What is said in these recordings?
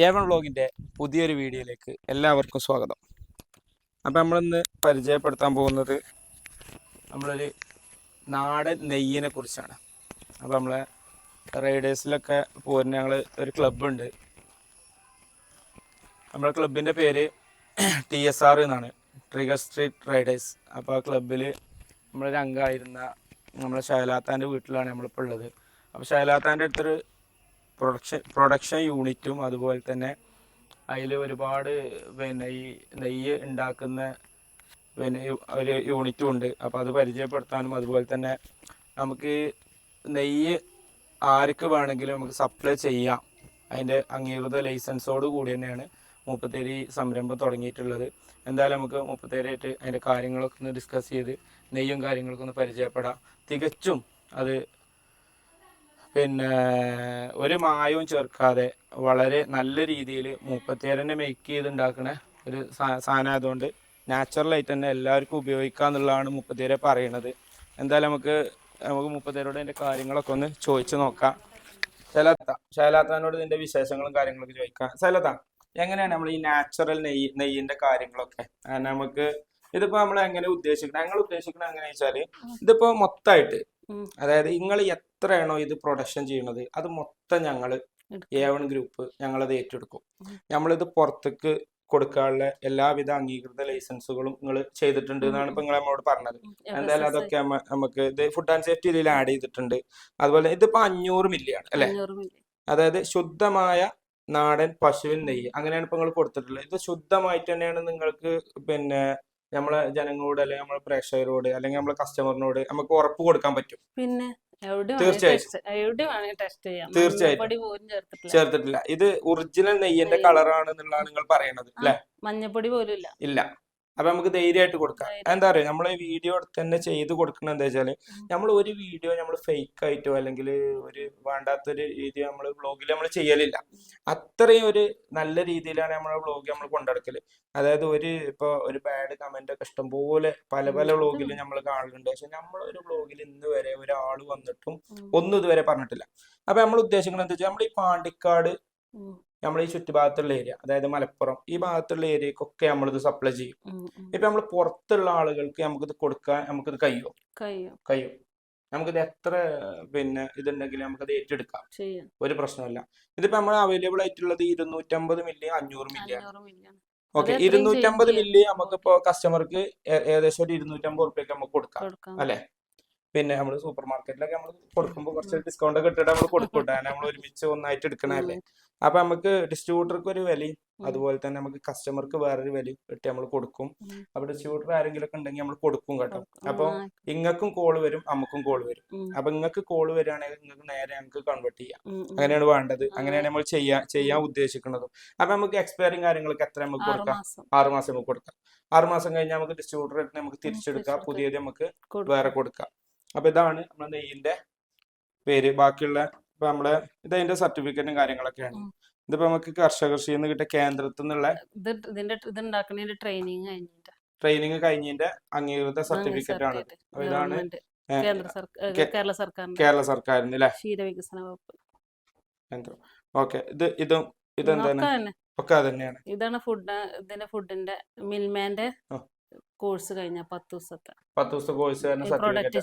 A1 വ്ളോഗിന്റെ പുതിയൊരു വീഡിയോയിലേക്ക് എല്ലാവർക്കും സ്വാഗതം. അപ്പം നമ്മളിന്ന് പരിചയപ്പെടുത്താൻ പോകുന്നത് നമ്മളൊരു നാടൻ നെയ്യിനെ കുറിച്ചാണ്. അപ്പോൾ നമ്മളെ റൈഡേഴ്സിലൊക്കെ പോരുന്ന ഞങ്ങൾ ഒരു ക്ലബ്ബുണ്ട്. നമ്മുടെ ക്ലബിന്റെ പേര് ടി എസ് ആർ എന്നാണ്. ട്രിഗർ സ്ട്രീറ്റ് റൈഡേഴ്സ് അപ്പോൾ ആ ക്ലബിൽ നമ്മളൊരു അംഗമായിരുന്ന നമ്മളെ ഷൈലാത്താന്റെ വീട്ടിലാണ് നമ്മളിപ്പോൾ ഉള്ളത്. അപ്പോൾ ഷൈലാത്താന്റെ അടുത്തൊരു പ്രൊഡക്ഷൻ പ്രൊഡക്ഷൻ യൂണിറ്റും അതുപോലെ തന്നെ അതിൽ ഒരുപാട് പിന്നെ ഈ നെയ്യ് ഉണ്ടാക്കുന്ന പിന്നെ ഒരു യൂണിറ്റും ഉണ്ട്. അപ്പോൾ അത് പരിചയപ്പെടുത്താനും അതുപോലെ തന്നെ നമുക്ക് നെയ്യ് ആർക്ക് വേണമെങ്കിലും നമുക്ക് സപ്ലൈ ചെയ്യാം. അതിന്റെ അംഗീകൃത ലൈസൻസോട് കൂടി തന്നെയാണ് മുപ്പത്തേരി സംരംഭം തുടങ്ങിയിട്ടുള്ളത്. എന്തായാലും നമുക്ക് മുപ്പത്തേരായിട്ട് അതിന്റെ കാര്യങ്ങളൊക്കെ ഒന്ന് ഡിസ്കസ് ചെയ്ത് നെയ്യും കാര്യങ്ങളൊക്കെ ഒന്ന് പരിചയപ്പെടാം. തികച്ചും അത് പിന്നെ ഒരു മായവും ചേർക്കാതെ വളരെ നല്ല രീതിയിൽ മുപ്പത്തിയേരനെ മേക്ക് ചെയ്ത് ഉണ്ടാക്കുന്ന ഒരു സാധനമായതുകൊണ്ട് നാച്ചുറലായിട്ട് തന്നെ എല്ലാവർക്കും ഉപയോഗിക്കുക എന്നുള്ളതാണ് മുപ്പത്തിയേരെ പറയണത്. എന്തായാലും നമുക്ക് നമുക്ക് മുപ്പത്തിയേരോട് അതിന്റെ കാര്യങ്ങളൊക്കെ ഒന്ന് ചോദിച്ചു നോക്കാം. ശൈലത്ത ശൈലാത്താനോട് ഇതിന്റെ വിശേഷങ്ങളും കാര്യങ്ങളൊക്കെ ചോദിക്കാം. ശൈലത്ത എങ്ങനെയാണ് നമ്മൾ ഈ നാച്ചുറൽ നെയ്യ് നെയ്യിന്റെ കാര്യങ്ങളൊക്കെ? നമുക്ക് ഇതിപ്പോ നമ്മൾ എങ്ങനെ ഉദ്ദേശിക്കുന്നത് ഞങ്ങൾ ഉദ്ദേശിക്കുന്നത് എങ്ങനെയാ വെച്ചാൽ ഇതിപ്പോ മൊത്തമായിട്ട്. അതായത് നിങ്ങൾ എത്രയാണോ ഇത് പ്രൊഡക്ഷൻ ചെയ്യുന്നത് അത് മൊത്തം ഞങ്ങൾ. എ വൺ ഗ്രൂപ്പ് ഞങ്ങളത് ഏറ്റെടുക്കും. നമ്മളിത് പുറത്തേക്ക് കൊടുക്കാനുള്ള എല്ലാവിധ അംഗീകൃത ലൈസൻസുകളും നിങ്ങൾ ചെയ്തിട്ടുണ്ട് എന്നാണ് ഇപ്പൊ നിങ്ങൾ നമ്മളോട് പറഞ്ഞത്. എന്തായാലും അതൊക്കെ നമുക്ക് ഇത് ഫുഡ് ആൻഡ് സേഫ്റ്റി ഇതിൽ ആഡ് ചെയ്തിട്ടുണ്ട്. അതുപോലെ ഇതിപ്പോ അഞ്ഞൂറ് മില്ലിയാണ് അല്ലെ? അതായത് ശുദ്ധമായ നാടൻ പശുവിൻ നെയ്യ് അങ്ങനെയാണ് ഇപ്പൊ നിങ്ങൾ കൊടുത്തിട്ടുള്ളത്. ഇത് ശുദ്ധമായിട്ട് തന്നെയാണ് നിങ്ങൾക്ക് പിന്നെ നമ്മളെ ജനങ്ങളോട് അല്ലെങ്കിൽ നമ്മളെ പ്രേക്ഷകരോട് അല്ലെങ്കിൽ നമ്മളെ കസ്റ്റമറിനോട് നമുക്ക് ഉറപ്പ് കൊടുക്കാൻ പറ്റും പിന്നെ എവിടെ തീർച്ചയായും. ടെസ്റ്റ് ചെയ്യാം തീർച്ചയായും. മഞ്ഞപ്പൊടി ചേർത്തിട്ടില്ല ഇത് ഒറിജിനൽ നെയ്യന്റെ നെയ്യ്. കളറാണ് എന്നുള്ളതാണ് നിങ്ങൾ പറയണത് അല്ലെ മഞ്ഞപ്പൊടി പോലും ഇല്ല അപ്പൊ നമുക്ക് ധൈര്യമായിട്ട് കൊടുക്കാം. എന്താ പറയുക നമ്മൾ വീഡിയോ തന്നെ ചെയ്ത് കൊടുക്കുന്നത് എന്താ വെച്ചാൽ. നമ്മൾ ഒരു വീഡിയോ നമ്മൾ ഫേക്ക് ആയിട്ടോ അല്ലെങ്കിൽ ഒരു വേണ്ടാത്തൊരു രീതി നമ്മൾ വ്ളോഗിൽ നമ്മൾ ചെയ്യലില്ല അത്രയും ഒരു നല്ല രീതിയിലാണ് നമ്മളെ വ്ളോഗ് നമ്മൾ കൊണ്ടുനടക്കൽ അതായത് ഒരു ഇപ്പൊ ഒരു ബാഡ് കമന്റ് ഒക്കെ ഇഷ്ടംപോലെ പല പല. വ്ളോഗിലും നമ്മൾ കാണുന്നുണ്ട് പക്ഷെ നമ്മളൊരു വ്ളോഗിൽ ഇന്ന് വരെ ഒരാൾ വന്നിട്ടും ഒന്നും ഇതുവരെ പറഞ്ഞിട്ടില്ല അപ്പൊ നമ്മൾ ഉദ്ദേശിക്കുന്നത് എന്താ വെച്ചാൽ നമ്മൾ ഈ പാണ്ടിക്കാട്. നമ്മൾ ഈ ചുറ്റുഭാഗത്തുള്ള ഏരിയ അതായത് മലപ്പുറം ഈ ഭാഗത്തുള്ള ഏരിയക്കൊക്കെ നമ്മളിത് സപ്ലൈ ചെയ്യും. ഇപ്പൊ നമ്മൾ പുറത്തുള്ള ആളുകൾക്ക് നമുക്കിത് കൊടുക്കാൻ നമുക്കിത് കഴിയും? കഴിയും. നമുക്ക് നമുക്കിത് എത്ര പിന്നെ ഇതുണ്ടെങ്കിലും നമുക്കത് ഏറ്റെടുക്കാം. ഒരു പ്രശ്നമില്ല ഇതിപ്പോ നമ്മൾ അവൈലബിൾ ആയിട്ടുള്ളത് ഇരുന്നൂറ്റമ്പത് മില്ലി അഞ്ഞൂറ് മില്ലി ഓക്കെ ഇരുന്നൂറ്റമ്പത്. മില്ലി നമുക്കിപ്പോ കസ്റ്റമർക്ക് ഏകദേശം ഒരു ഇരുന്നൂറ്റമ്പത് റുപ്യക്ക് നമുക്ക് കൊടുക്കാം. അല്ലെ? പിന്നെ നമ്മൾ സൂപ്പർ മാർക്കറ്റിലൊക്കെ നമ്മൾ കൊടുക്കുമ്പോൾ കുറച്ച് ഡിസ്കൗണ്ട് ഒക്കെ ഇട്ടിട്ട് നമ്മൾ കൊടുക്കൂട്ടെ നമ്മൾ ഒരുമിച്ച് ഒന്നായിട്ട് എടുക്കണല്ലേ അപ്പൊ നമുക്ക് ഡിസ്ട്രിബ്യൂട്ടർക്ക് ഒരു വിലയും അതുപോലെ തന്നെ നമുക്ക് കസ്റ്റമർക്ക് വേറൊരു വിലയും ഇട്ട് നമ്മൾ കൊടുക്കും. അപ്പൊ ഡിസ്ട്രിബ്യൂട്ടർ ആരെങ്കിലും ഒക്കെ ഉണ്ടെങ്കിൽ നമ്മൾ കൊടുക്കും കേട്ടോ. കൊടുക്കാം. അപ്പൊ ഇങ്ങക്കും കോൾ വരും നമുക്കും കോൾ വരും. അപ്പൊ ഇങ്ങക്ക് കോൾ വരികയാണെങ്കിൽ നിങ്ങൾക്ക് നേരെ ഞങ്ങൾക്ക് കൺവേർട്ട് ചെയ്യാം. അങ്ങനെയാണ് വേണ്ടത്. അങ്ങനെയാണ് നമ്മൾ ചെയ്യാൻ ചെയ്യാൻ ഉദ്ദേശിക്കുന്നത്. അപ്പൊ നമുക്ക് എക്സ്പയറിങ് കാര്യങ്ങളൊക്കെ എത്ര നമുക്ക് കൊടുക്കാം? ആറുമാസം മാസം നമുക്ക് കൊടുക്കാം. ആറുമാസം കഴിഞ്ഞാൽ നമുക്ക് ഡിസ്ട്രിബ്യൂട്ടർ നമുക്ക് തിരിച്ചെടുക്കാം. പുതിയത് നമുക്ക് വേറെ കൊടുക്കാം. അപ്പൊ ഇതാണ് നമ്മുടെ നെയ്യിന്റെ പേര്. ബാക്കിയുള്ള ഇപ്പൊ നമ്മുടെ ഇത് അതിന്റെ സർട്ടിഫിക്കറ്റും കാര്യങ്ങളൊക്കെയാണ്. ഇതിപ്പോ നമുക്ക് കർഷക കൃഷിയിൽ നിന്ന് കിട്ടിയ കേന്ദ്രത്തിൽ നിന്നുള്ള ഇത് ഇതിന്റെ ട്രെയിനിങ് കഴിഞ്ഞിട്ട്. ട്രെയിനിങ് കഴിഞ്ഞതിന്റെ അംഗീകൃത സർട്ടിഫിക്കറ്റ് ആണ്. ഇതാണ് സർക്കാർ കേരള കേരള സർക്കാരിന് അല്ലെ ക്ഷീരവികസന വകുപ്പ്. കേന്ദ്രം. ഓക്കെ. ഇത് ഇതും ഇതെന്താണ്? ഒക്കെ തന്നെയാണ് ഇതാണ് ഫുഡ് ഇതിന്റെ ഫുഡിന്റെ മിൽമാന്റെ. കോഴ്സ് കഴിഞ്ഞ പത്ത് ദിവസത്തെ പത്ത് ദിവസത്തെ കോഴ്സ് സർട്ടിഫിക്കറ്റ്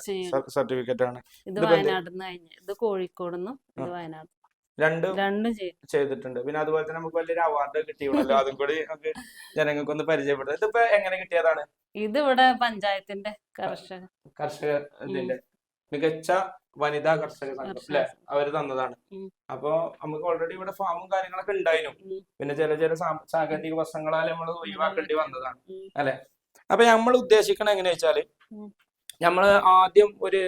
സർട്ടിഫിക്കറ്റ് ആണ് ഇത്? വയനാട് നിന്ന് കഴിഞ്ഞ്. ഇത് കോഴിക്കോട് നിന്നും ഇത്. വയനാട്. രണ്ടും രണ്ടും ചെയ്തിട്ടുണ്ട്. പിന്നെ അതുപോലെ തന്നെ നമുക്ക് വലിയൊരു അവാർഡ് കിട്ടിയുണ്ടല്ലോ അതും കൂടി നമുക്ക് ജനങ്ങൾക്ക് ഒന്ന് പരിചയപ്പെടുന്നത് ഇതിപ്പോ എങ്ങനെ കിട്ടിയതാണ്? ഇത് ഇവിടെ പഞ്ചായത്തിന്റെ കർഷക കർഷക ഇതിന്റെ മികച്ച വനിതാ കർഷക സംഘം അല്ലെ? അവർ തന്നതാണ്. അപ്പൊ നമുക്ക് ഓൾറെഡി ഇവിടെ ഫാമും കാര്യങ്ങളൊക്കെ ഉണ്ടായിരുന്നു പിന്നെ ചില ചില സാങ്കേതിക പ്രശ്നങ്ങളാൽ നമ്മൾ ഒഴിവാക്കേണ്ടി വന്നതാണ്. അല്ലെ? അപ്പൊ നമ്മൾ ഉദ്ദേശിക്കണ എങ്ങനെ വെച്ചാൽ ഉം. നമ്മൾ ആദ്യം ഒരു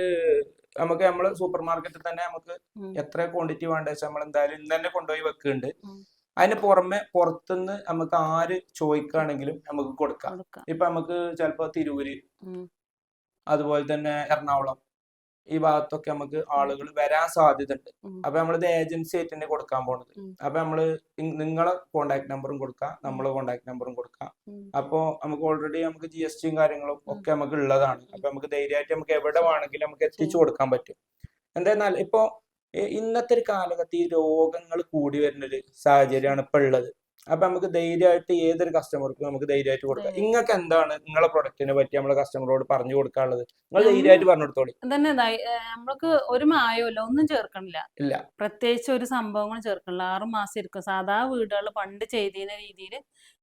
നമുക്ക് നമ്മൾ സൂപ്പർ മാർക്കറ്റിൽ തന്നെ നമുക്ക് എത്ര ക്വാണ്ടിറ്റി വേണ്ട വെച്ചാൽ നമ്മൾ എന്തായാലും ഇന്ന് തന്നെ കൊണ്ടുപോയി വെക്കുന്നുണ്ട് അതിന് പുറമെ പുറത്തുനിന്ന് നമുക്ക് ആര് ചോദിക്കുകയാണെങ്കിലും നമുക്ക് കൊടുക്കാം. ഇപ്പൊ നമുക്ക് ചിലപ്പോ തിരൂര് അതുപോലെ തന്നെ എറണാകുളം ഈ ഭാഗത്തൊക്കെ നമുക്ക് ആളുകൾ വരാൻ സാധ്യത ഉണ്ട്. അപ്പൊ നമ്മളിത് ഏജൻസി ആയിട്ട് തന്നെ കൊടുക്കാൻ പോണത്. അപ്പൊ നമ്മൾ നിങ്ങളെ കോണ്ടാക്ട് നമ്പറും കൊടുക്കാം നമ്മളെ കോണ്ടാക്ട് നമ്പറും കൊടുക്കാം. അപ്പോ നമുക്ക് ഓൾറെഡി നമുക്ക് ജി എസ് ടിയും കാര്യങ്ങളും ഒക്കെ നമുക്ക് ഉള്ളതാണ്. അപ്പൊ നമുക്ക് ധൈര്യമായിട്ട് നമുക്ക് എവിടെ വേണമെങ്കിലും നമുക്ക് എത്തിച്ചു കൊടുക്കാൻ പറ്റും. എന്തായാലും ഇപ്പൊ ഇന്നത്തെ ഒരു കാലഘട്ടത്തിൽ രോഗങ്ങൾ കൂടി വരുന്ന ഒരു സാഹചര്യമാണ് ഇപ്പൊ ഉള്ളത്. അപ്പൊ നമുക്ക് ധൈര്യമായിട്ട് ഏതൊരു കസ്റ്റമർക്കും നമുക്ക് ധൈര്യമായിട്ട് കൊടുക്കാം. നിങ്ങൾക്ക് എന്താണ് നിങ്ങളെ പ്രൊഡക്റ്റിനെ പറ്റി നമ്മളെ കസ്റ്റമറോട് പറഞ്ഞു കൊടുക്കാനുള്ളത്? നിങ്ങൾ ധൈര്യമായിട്ട് പറഞ്ഞു കൊടുത്തോളി തന്നെ നമ്മൾക്ക് ഒരു മായമില്ല ഒന്നും ചേർക്കണില്ല. ഇല്ല. പ്രത്യേകിച്ച് ഒരു സംഭവങ്ങളും ചേർക്കണില്ല. ആറു മാസം ഇരിക്കും. സാധാ വീടുകളിൽ പണ്ട് ചെയ്തിരുന്ന രീതിയിൽ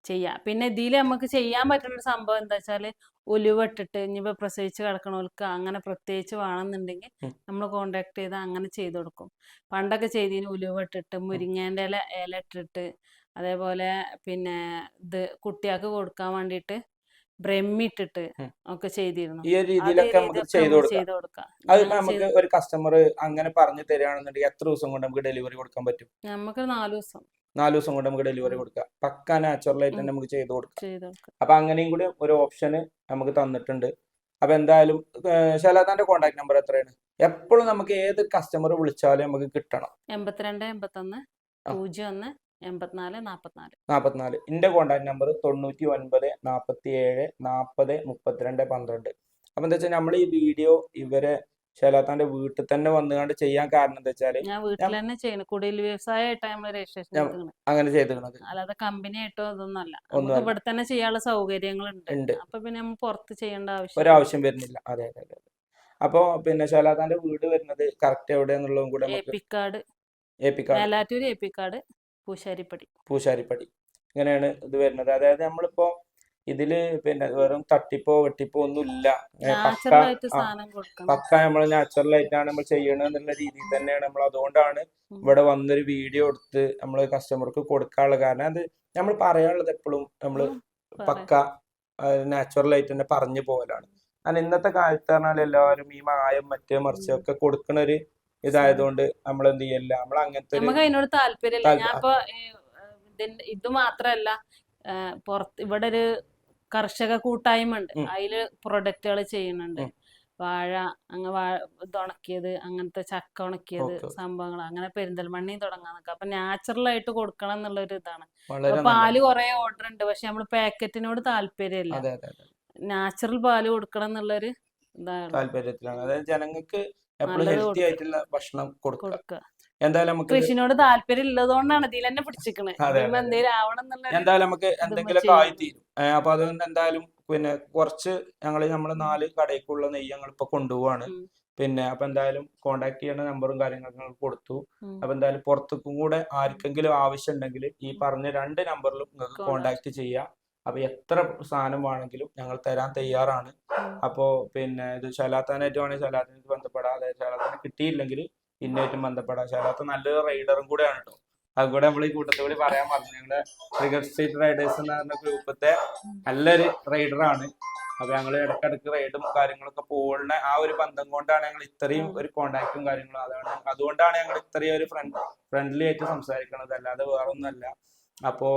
ചെയ്യാം. പിന്നെ ഇതിൽ നമുക്ക് ചെയ്യാൻ പറ്റുന്ന ഒരു സംഭവം എന്താ വെച്ചാൽ ഉലുവ ഇട്ടിട്ട് ഇനിയിപ്പോ പ്രസവിച്ച് കിടക്കണവർക്ക് അങ്ങനെ പ്രത്യേകിച്ച് വേണമെന്നുണ്ടെങ്കിൽ. നമ്മൾ കോണ്ടാക്ട് ചെയ്ത് അങ്ങനെ ചെയ്ത് കൊടുക്കും. പണ്ടൊക്കെ ചെയ്തതിന് ഉലുവ മുരിങ്ങേന്റെ ഇല ഇല ഇട്ടിട്ട് അതേപോലെ പിന്നെ ഇത് കുട്ടികൾക്ക് കൊടുക്കാൻ വേണ്ടിയിട്ട് ബ്രഹ്മിട്ടിട്ട് ഒക്കെ ചെയ്തിരുന്നു. ഈ ഒരു രീതിയിലൊക്കെ നമുക്ക് ചെയ്തു കൊടുക്കാം. അത് നമുക്ക് ഒരു കസ്റ്റമർ അങ്ങനെ പറഞ്ഞു തരികയാണെന്നുണ്ടെങ്കിൽ എത്ര ദിവസം കൊണ്ട് നമുക്ക് ഡെലിവറി കൊടുക്കാൻ പറ്റും? നമുക്ക് നാല് ദിവസം. നാല് ദിവസം കൊണ്ട് നമുക്ക് ഡെലിവറി കൊടുക്കാം. പക്ക നാച്ചുറൽ ആയിട്ട് തന്നെ നമുക്ക് ചെയ്ത് കൊടുക്കാം. അപ്പൊ അങ്ങനെയും കൂടി ഒരു ഓപ്ഷന് നമുക്ക് തന്നിട്ടുണ്ട്. അപ്പൊ എന്തായാലും ശലാദാന്റെ കോൺടാക്ട് നമ്പർ എത്രയാണ്? എപ്പോഴും നമുക്ക് ഏത് കസ്റ്റമർ വിളിച്ചാലും നമുക്ക് കിട്ടണം. എൺപത്തിരണ്ട് എൺപത്തൊന്ന് ആ. പൂജ്യം ഒന്ന് എൺപത്തിനാല് നാൽപ്പത്തിനാല് നാൽപ്പത്തിനാല് എന്റെ കോൺടാക്ട് നമ്പർ തൊണ്ണൂറ്റി ഒൻപത് നാൽപ്പത്തി ഏഴ് നാൽപ്പത് മുപ്പത്തിരണ്ട് പന്ത്രണ്ട്. അപ്പൊ എന്താ വെച്ചാൽ നമ്മൾ ഈ വീഡിയോ ഇവരെ ശലാത്താന്റെ വീട്ടിൽ തന്നെ വന്നുകൊണ്ട് ചെയ്യാൻ കാരണം എന്താ വെച്ചാൽ ഞാൻ വീട്ടിൽ തന്നെ ചെയ്യണം കുടിൽ വ്യവസായമായിട്ടാണ് നമ്മൾ രജിസ്ട്രേഷൻ അങ്ങനെ ചെയ്തിരുന്നത്. അല്ലാതെ കമ്പനി ആയിട്ടോ ഇതൊന്നും അല്ല ഒന്നും നമുക്ക്. ഇവിടെ തന്നെ ചെയ്യാനുള്ള സൗകര്യങ്ങളുണ്ട്. ഉണ്ട്. അപ്പൊ പിന്നെ നമ്മൾ പുറത്ത് ചെയ്യേണ്ട ആവശ്യം ഒരാവശ്യം വരുന്നില്ല. അതെ അതെ അതെ അപ്പൊ പിന്നെ ശലാത്താന്റെ വീട് വരുന്നത് കറക്റ്റ് എവിടെയെന്നുള്ളതും കൂടെ ഏപ്പിക്കാട് ഏൽപ്പിക്കാം മേലാറ്റൂർ ഏപ്പിക്കാട് പൂശാരിപ്പടി. പൂശാരിപ്പടി. ഇങ്ങനെയാണ് ഇത് വരുന്നത്. അതായത് നമ്മളിപ്പോ ഇതിൽ പിന്നെ വെറും തട്ടിപ്പോ വെട്ടിപ്പോ ഒന്നും ഇല്ല പക്ക നമ്മൾ നാച്ചുറൽ ആയിട്ടാണ് നമ്മൾ ചെയ്യണത് എന്നുള്ള രീതിയിൽ തന്നെയാണ് നമ്മൾ അതുകൊണ്ടാണ്. ഇവിടെ വന്നൊരു വീഡിയോ എടുത്ത് നമ്മൾ കസ്റ്റമർക്ക് കൊടുക്കാനുള്ള കാരണം അത് നമ്മൾ പറയാനുള്ളത് എപ്പോഴും നമ്മൾ പക്ക നാച്ചുറൽ ആയിട്ട് തന്നെ പറഞ്ഞു പോകലാണ് കാരണം ഇന്നത്തെ കാലത്ത് പറഞ്ഞാൽ എല്ലാവരും ഈ മായം മറ്റേ മറിച്ചൊക്കെ കൊടുക്കണ ഒരു ഇതായതുകൊണ്ട് നമ്മൾ എന്ത് ചെയ്യല്ല നമ്മൾ അങ്ങനത്തെ നമുക്ക് അതിനോട് താല്പര്യമില്ല. താല്പ- ഞാൻ ഇപ്പൊ ഇത് മാത്രല്ല പുറത്ത് ഇവിടെ ഒരു കർഷക കൂട്ടായ്മ ഉണ്ട്. അതിൽ പ്രൊഡക്റ്റുകൾ ചെയ്യുന്നുണ്ട്. വാഴ അങ്ങ് വാഴ ഇത് ഉണക്കിയത് അങ്ങനത്തെ ചക്ക ഉണക്കിയത്. സംഭവങ്ങൾ അങ്ങനെ പെരിന്തൽമണ്ണി തുടങ്ങാൻ നിൽക്കുക അപ്പൊ നാച്ചുറൽ ആയിട്ട് കൊടുക്കണം എന്നുള്ള ഒരു ഇതാണ് പാൽ കുറെ ഓർഡർ ഉണ്ട്. പക്ഷെ നമ്മൾ പാക്കറ്റിനോട് താല്പര്യമില്ല. നാച്ചുറൽ പാൽ കൊടുക്കണം എന്നുള്ളൊരു ഇതാണ്. താല്പര്യത്തിലാണ്. അതായത് ജനങ്ങൾക്ക് എപ്പോഴും ഹെൽത്തി ആയിട്ടുള്ള ഭക്ഷണം കൊടുക്കുക എന്തായാലും നമുക്ക് കൃഷിനോട് താല്പര്യം ഉള്ളതുകൊണ്ടാണ് ഇതിൽ തന്നെ എന്തായാലും നമുക്ക് എന്തെങ്കിലുമൊക്കെ ആയി തീരും അപ്പൊ അതുകൊണ്ട് എന്തായാലും പിന്നെ കുറച്ച് ഞങ്ങൾ നമ്മൾ നാല് കടയ്ക്കുള്ള നെയ്യ് ഞങ്ങൾ ഇപ്പൊ കൊണ്ടുപോവാണ്. പിന്നെ അപ്പൊ എന്തായാലും കോണ്ടാക്ട് ചെയ്യേണ്ട നമ്പറും കാര്യങ്ങളും ഞങ്ങൾ കൊടുത്തു. അപ്പൊ എന്തായാലും പുറത്തേക്കും കൂടെ ആർക്കെങ്കിലും ആവശ്യം ഉണ്ടെങ്കിൽ ഈ പറഞ്ഞ രണ്ട് നമ്പറിലും നിങ്ങൾക്ക്. കോണ്ടാക്ട് ചെയ്യാം. അപ്പൊ എത്ര സാധനം വേണമെങ്കിലും ഞങ്ങൾ തരാൻ തയ്യാറാണ്. അപ്പോൾ അപ്പോ പിന്നെ ഇത് ശലാത്താനായിട്ട് വേണമെങ്കിൽ ശലാത്തിനായിട്ട് ബന്ധപ്പെടാം. അതായത് ശലാത്താനെ കിട്ടിയില്ലെങ്കിൽ ഇന്നായിട്ടും ബന്ധപ്പെടാം. ശലാത്ത നല്ലൊരു റൈഡറും കൂടെയാണ് കേട്ടോ അതുകൂടെ നമ്മൾ ഈ കൂട്ടത്തിൽ കൂടി പറയാൻ പറഞ്ഞു ഞങ്ങളുടെ ട്രിഗർ സ്ട്രീറ്റ് റൈഡേഴ്സ് എന്ന് പറഞ്ഞ ഗ്രൂപ്പത്തെ നല്ലൊരു റൈഡറാണ് അപ്പൊ ഞങ്ങൾ ഇടക്കിടക്ക് റൈഡും കാര്യങ്ങളൊക്കെ പോകുന്ന ആ ഒരു ബന്ധം കൊണ്ടാണ് ഞങ്ങൾ ഇത്രയും ഒരു കോണ്ടാക്റ്റും കാര്യങ്ങളും അതാണ്. അതുകൊണ്ടാണ് ഞങ്ങൾ ഇത്രയും ഒരു ഫ്രണ്ട് ഫ്രണ്ട്ലി ആയിട്ട് സംസാരിക്കുന്നത് അല്ലാതെ വേറൊന്നുമല്ല. അപ്പോ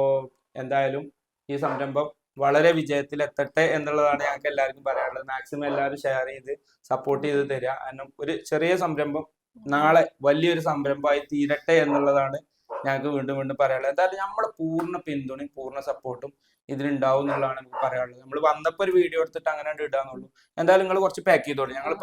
എന്തായാലും ഈ സംരംഭം വളരെ വിജയത്തിൽ എത്തട്ടെ എന്നുള്ളതാണ് ഞങ്ങൾക്ക് എല്ലാവർക്കും പറയാനുള്ളത്. മാക്സിമം എല്ലാവരും ഷെയർ ചെയ്ത് സപ്പോർട്ട് ചെയ്ത് തരിക. കാരണം ഒരു ചെറിയ സംരംഭം നാളെ വലിയൊരു സംരംഭമായി തീരട്ടെ എന്നുള്ളതാണ് ഞങ്ങൾക്ക് വീണ്ടും വീണ്ടും പറയാനുള്ളത്. എന്തായാലും നമ്മളെ പൂർണ പിന്തുണയും പൂർണ സപ്പോർട്ടും ഇതിനുണ്ടാവും എന്നുള്ളതാണ് പറയാനുള്ളത്. നമ്മൾ വന്നപ്പോൾ ഒരു വീഡിയോ എടുത്തിട്ട് അങ്ങനെ ഇടാന്നുള്ളൂ. എന്തായാലും നിങ്ങൾ കുറച്ച് പാക്ക് ചെയ്തോളൂ. ഞങ്ങൾ ഇപ്പൊ